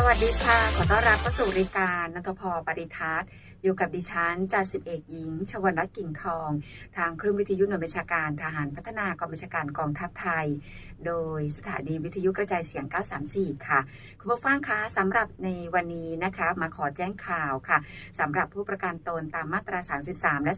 สวัสดีค่ะ ขอต้อนรับเข้าสู่รายการนัทพรปริทัศน์อยู่กับดิฉันจ่าสิบเอกหญิง ชวรรณกิ่งทอง ทางคลื่นวิทยุหน่วยบัญชาการทหารพัฒนากองบัญชาการกองทัพไทย โดยสถานีวิทยุกระจายเสียง 934 ค่ะ คุณผู้ฟังคะสำหรับในวันนี้นะคะ มาขอแจ้งข่าวค่ะสำหรับผู้ประกันตนตามมาตรา 33 และ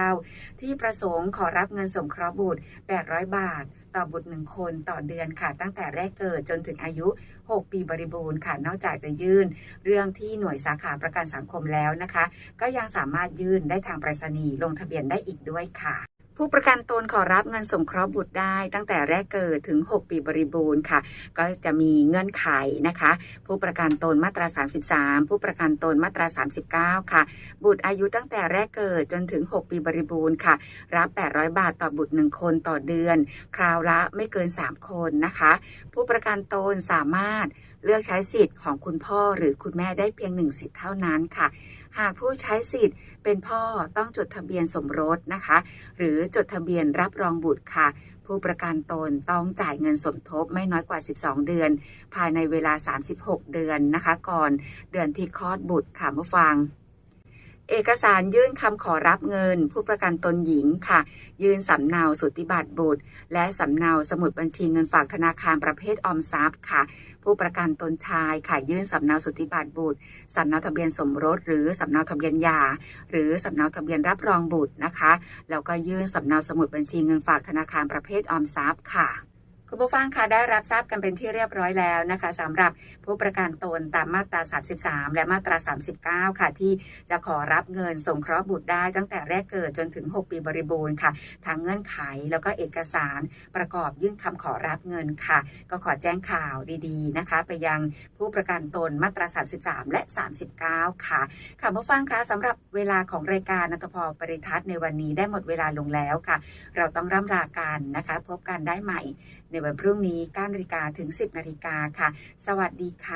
39 ที่ประสงค์ขอรับเงินสงเคราะห์บุตร 800 บาท ต่อบุตรหนึ่งคนต่อเดือนค่ะ ตั้งแต่แรกเกิดจนถึงอายุ 6 ปีบริบูรณ์ค่ะ นอกจากจะยื่น เรื่องที่หน่วยสาขาประกันสังคมแล้วนะคะ ก็ยังสามารถยื่นได้ทางไปรษณีย์ลงทะเบียนได้อีกด้วยค่ะ ผู้ประกันตนขอรับเงินสงเคราะห์บุตรได้ตั้งแต่แรกเกิดถึง 6 ปีบริบูรณ์ค่ะ ก็จะมีเงื่อนไขนะคะ ผู้ประกันตนมาตรา 33 ผู้ประกันตนมาตรา 39 ค่ะ บุตรอายุตั้งแต่แรกเกิดจนถึง 6 ปีบริบูรณ์ค่ะ รับ 800 บาทต่อบุตร 1 คนต่อเดือน คราวละไม่เกิน 3 คนนะคะ ผู้ประกันตนสามารถเลือกใช้สิทธิ์ของคุณพ่อหรือคุณแม่ได้เพียงหนึ่งสิทธิ์เท่านั้นค่ะ หากผู้ใช้สิทธิ์ เป็นพ่อต้องจดทะเบียนสมรสนะคะ หรือจดทะเบียนรับรองบุตรค่ะ ผู้ประกันตนต้องจ่ายเงินสมทบไม่น้อยกว่า 12 เดือน ภายในเวลา 36 เดือนนะคะ ก่อนเดือนที่คลอดบุตรค่ะผู้ฟัง เอกสารยื่นคำขอรับเงิน ผู้ประกันตนหญิงค่ะ ยื่นสำเนาสุติบัตรบุตร และสำเนาสมุดบัญชีเงินฝากธนาคารประเภทออมทรัพย์ค่ะ ผู้ประกันตนชายค่ะยื่นสำเนาสุติบัตรบุตรสำเนาทะเบียนสมรส หรือสำเนาทะเบียนหย่าหรือสำเนาทะเบียนรับรองบุตรนะคะแล้วก็ยื่นสำเนาสมุดบัญชีเงินฝากธนาคารประเภทออมทรัพย์ค่ะ คุณผู้ฟังคะได้รับทราบกันเป็นที่เรียบร้อยแล้วนะคะสำหรับผู้ประกันตนตามมาตรา 33 และมาตรา 39 ค่ะ ที่จะขอรับเงินสงเคราะห์บุตรได้ตั้งแต่แรกเกิดจนถึง 6 ปีบริบูรณ์ค่ะทางเงื่อนไขแล้วก็เอกสารประกอบยื่นคำขอรับเงินค่ะ ก็ขอแจ้งข่าวดีๆนะคะ ไปยังผู้ประกันตนมาตรา 33 และ 39 ค่ะค่ะผู้ฟังคะสำหรับเวลาของรายการนัตพรปริทัศน์ในวันนี้ได้หมดเวลาลงแล้วค่ะ เราต้องร่ำลากันนะคะ พบกันได้ใหม่ในวันพรุ่งนี้9นาฬิกาถึง 10นาฬิกาค่ะ สวัสดีค่ะ